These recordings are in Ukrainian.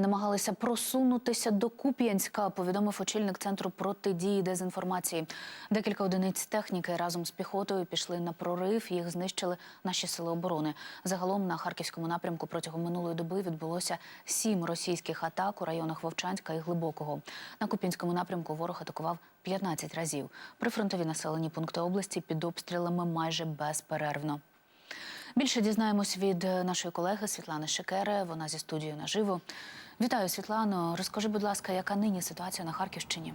Намагалися просунутися до Куп'янська, повідомив очільник центру протидії дезінформації. Декілька одиниць техніки разом з піхотою пішли на прорив. Їх знищили наші сили оборони. Загалом на харківському напрямку протягом минулої доби відбулося сім російських атак у районах Вовчанська і Глибокого. На Куп'янському напрямку ворог атакував 15 разів. Прифронтові населені пункти області під обстрілами майже безперервно. Більше дізнаємось від е, нашої колеги Світлани Шекери. Вона зі студією наживо. Вітаю, Світлано. Розкажи, будь ласка, яка нині ситуація на Харківщині?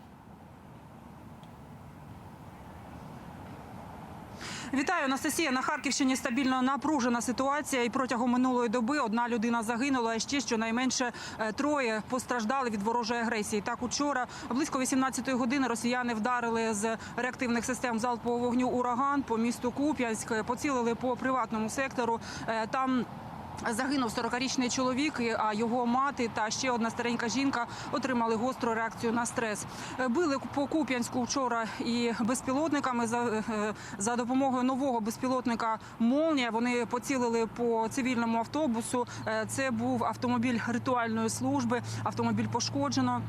Вітаю, Анастасія. На Харківщині стабільно напружена ситуація. І протягом минулої доби одна людина загинула, а ще щонайменше е, троє постраждали від ворожої агресії. Так, учора близько 18-ї години росіяни вдарили з реактивних систем залпового вогню ураган по місту Куп'янськ, поцілили по приватному сектору. Е, Там Загинув 40-річний чоловік, а його мати та ще одна старенька жінка отримали гостру реакцію на стрес. Били по Куп'янську вчора і безпілотниками за, е, допомогою нового безпілотника Молнія. Вони поцілили по цивільному автобусу. Е, Це був автомобіль ритуальної служби. Автомобіль пошкоджено.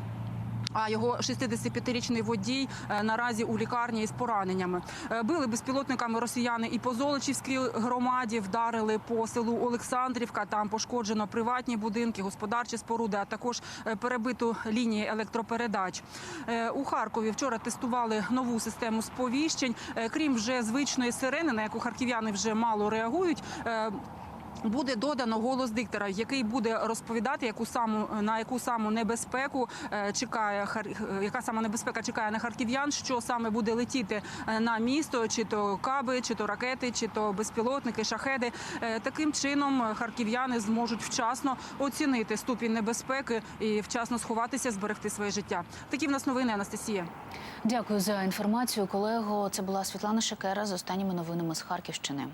А його 65-річний водій е, наразі у лікарні із пораненнями Е, били безпілотниками росіяни і по Золочівській громаді вдарили по селу Олександрівка. Там пошкоджено приватні будинки, господарчі споруди, а також е, перебиту лінії електропередач. У Харкові вчора тестували нову систему сповіщень. Крім вже звичної сирени, на яку харків'яни вже мало реагують. Буде додано голос диктора, який буде розповідати, яку саму на яку саму небезпеку е, чекає е, яка сама небезпека чекає на харків'ян, що саме буде летіти е, на місто, чи то каби, чи то ракети, чи то безпілотники, шахеди. Таким чином харків'яни зможуть вчасно оцінити ступінь небезпеки і вчасно сховатися, зберегти своє життя. Такі в нас новини, Анастасія. Дякую за інформацію, колего. Це була Світлана Шекера з останніми новинами з Харківщини.